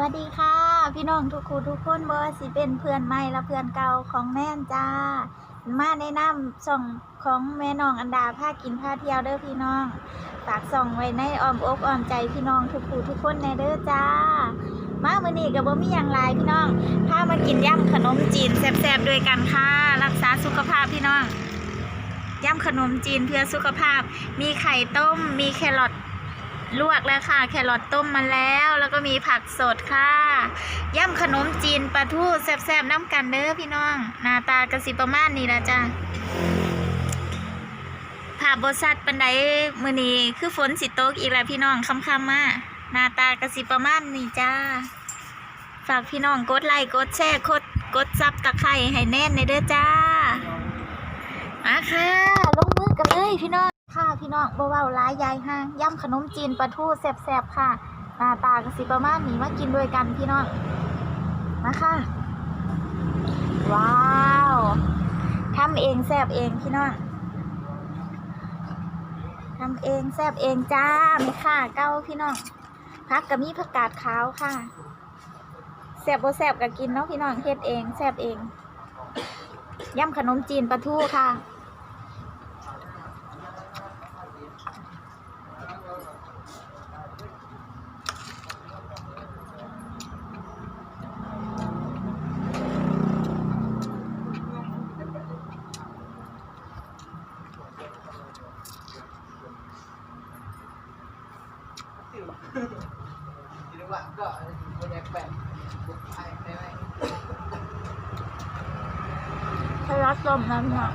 วัสดีค่ะ พี่น้องทุกคู่ทุกคนเบ่ว่าสิเป็นเพื่อนใหม่และเพื่อนเก่าของแน่นจ้า มาแนะนำส่องของแม่น้องอันดาพากินพาเที่ยวเด้อพี่น้องฝากส่องไว้ในอ้อมอกอ้อมใจพี่น้องทุกคู่ทุกคนแน่เด้อจ้า มามื้อนี้ก็บ่มีหยังหลายพี่น้องพามากินย่ำขนมจีนแซ่บๆด้วยกันค่ะ รักษาสุขภาพพี่น้องย่ำขนมจีนเพื่อสุขภาพ มีไข่ต้ม มีแครอท ลวกแล้วค่ะ แครอทต้มมาแล้ว แล้วก็มีผักสดค่ะย่ำขนมจีนปลาทูแซ่บๆน้ำกันเด้อพี่น้อง หน้าตากระสิประมาณนี้ละจ้ะผ่าบสัดปันไดมือนี้คือฝนสิตกอีกแล้วพี่น้องค่ำๆมาหน้าตากระสิประมาณนี้จ้า ฝากพี่น้องกดไลค์กดแชร์กดกดซับตะไคร้ให้แน่นในเด้อจ้ามาค่ะลงมือกันเลยพี่น้อง พี่น้องบ่เว้าหลายยายห้างย่ำขนมจีนปลาทูแซบๆค่ะหน้าตากสิประมาณนี้มากินด้วยกันพี่น้องมาค่ะว้าวทำเองแซบเองพี่น้องทำเองแซบเองจ้ามีค่ะเก้าพี่น้องพักกับมีผักกาดขาวค่ะแซ่บบ่แซบก็กินเนาะพี่น้องเฮ็ดเองแซบเองย่ำขนมจีนปลาทูค่ะ คิดว่าก็ไม่ได้แบบ บุกไปได้ไหมไทยรัฐส้มนั่นค่ะ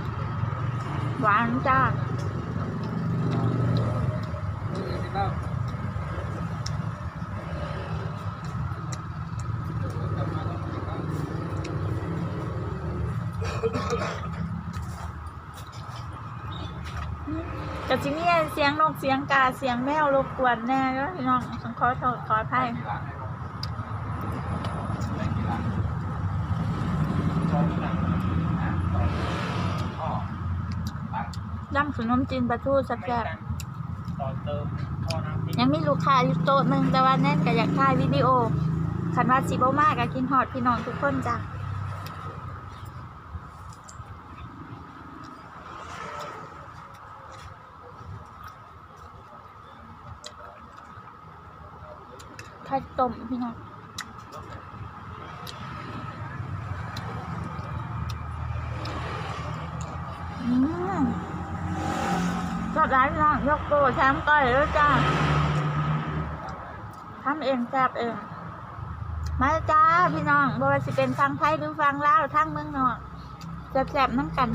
หวานจ้าแต่ที่นี่เสียงนกเสียงกาเสียงแมวรบกวนแน่ก็พี่น้องขอโทษขออภัย ย่ำขนมจีนปลาทูแซ่บต่อเติมท่อน้ำทิ้งๆยังมีลูกค้าอยู่โต๊ะหนึ่งแต่ว่าแน่นก็อยากถ่ายวิดีโอคันว่าสิบมากก็กินฮอดพี่น้องทุกคนจ้ะไข่ต้มพี่น้อง อืมก็ ร้านน้องยกโกแชมป์ก้อยแล้วจ้าทำเองแซบเอง มาจ้าพี่น้องบริสิเป็นฟังไทยหรือฟังลาวทั้งเมืองนอกแซบๆน้ำกัน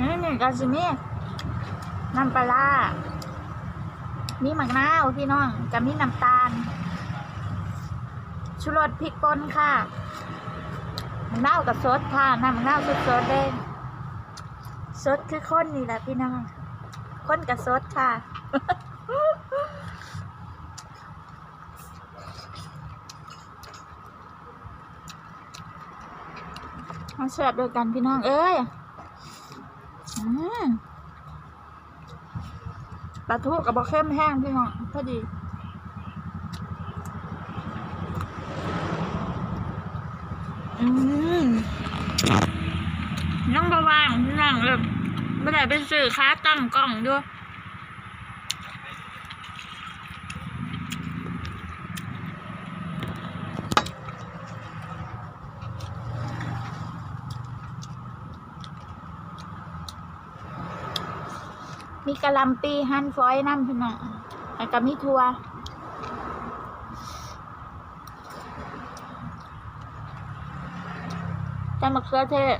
นี่นี่ กาซิมีน้ำปลามีมะนาวพี่น้องจะมีน้ำตาล ชูรสพริกป่นค่ะมะนาวกับซดค่ะน้ำมะนาวสดสดๆเลยสดคือข้นนี่แหละพี่น้องข้นกับซดค่ะมาแซ่บด้วยกันพี่น้องเอ้ย ปลาทูกับบะเข้มแห้งพี่น้องพอดีอืมน้องบวางนี่น้องเลยไม่ได้ไปซื้อค้าตั้งกล่องด้วย มีกะหลำปีหั่นฟอยน้ำพี่น้องแล้วก็มีถั่วจ้ามะเขือเทศ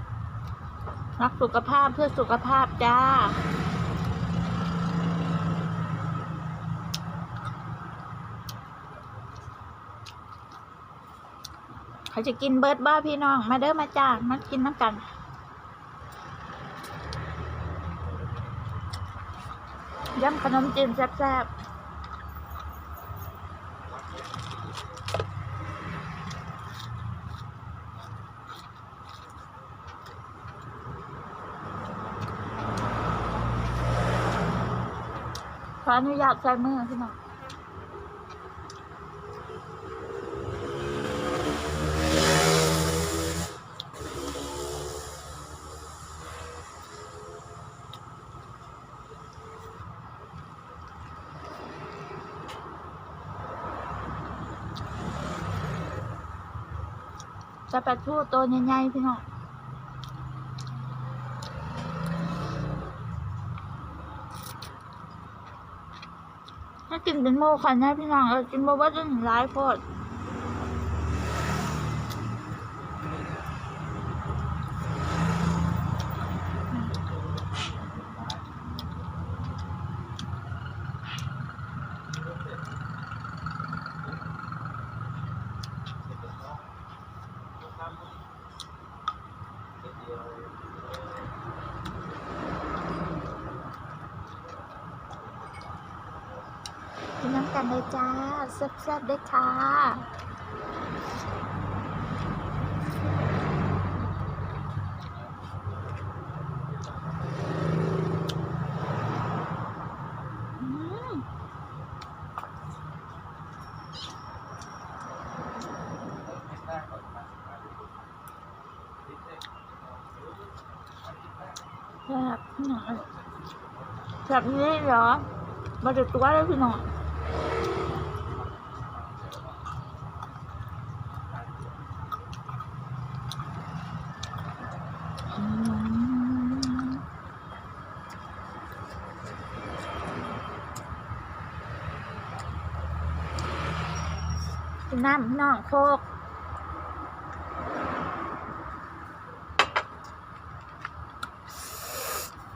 รักสุขภาพเพื่อสุขภาพจ้าเขาจะกินเบิร์ดบ้าพี่น้อง มาเด้อมาจ้ามากินน้ำกัน ยำขนมจีนแซ่บๆขออนุญาตใส่มือพี่น้อง จะปลาทูตัวใหญ่ๆพี่น้องถ้ากินเป็นโมคันนะพี่น้องเออกินโมว่าจะร้ายโพด กินน้ำกันเลยจ้าแซ่บๆด้วยค่ะแบบพี่น้องแบบนี้เหรอมาจากตัวเลยพี่น้อง กินน้ำพี่น้องโคก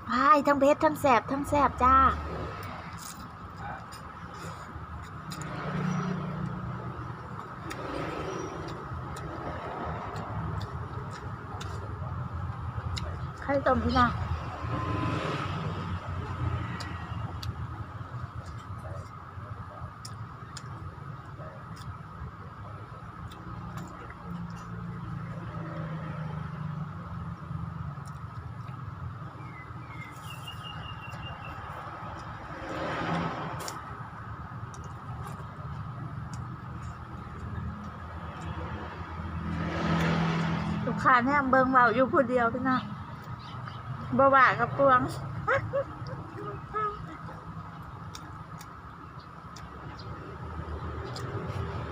พายทั้งเพชรทั้งแสบทั้งแสบจ้าไข่ต้มพี่น้อง ลูกค้าแน่เบิงเบาอยู่ผู้เดียวพี่น้องบ่ว่ากับปวง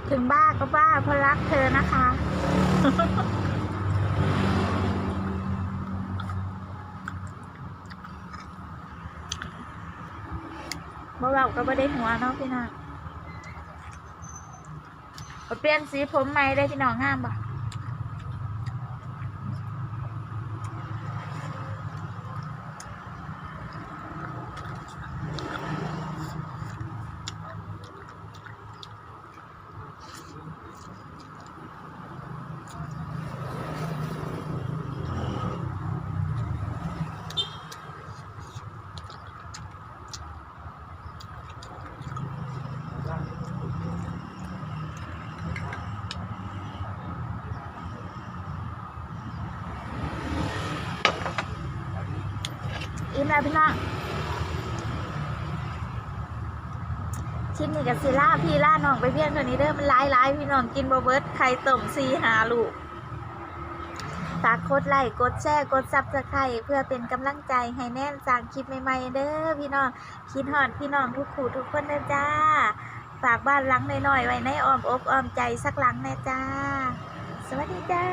ถึงบ้าก็บ้าเพราะรักเธอนะคะ บ่เบาก็บ่ได้หัวเนาะพี่น้องเอาเปลี่ยนสีผมใหม่ได้พี่น้องงามบ่ อิ่มแล้วพี่น้องชิ้นนี้กับซีล่าพี่ล่าน้องไปเพี้ยนตัวนี้เด้อมันหลายหลายพี่น้องกินบเบิร์ดไข่ต้มซีหาลูกฝากกดไลค์กดแชร์กดซับสไครต์เพื่อเป็นกำลังใจให้แน่นสร้างคลิปใหม่ๆเด้อพี่น้องคิดฮอดพี่น้องทุกคู่ทุกคนนะจ้า ฝากบ้านหลังน้อยๆไว้ในอ้อมอกอ้อมใจสักหลังนะจ้า สวัสดีจ้า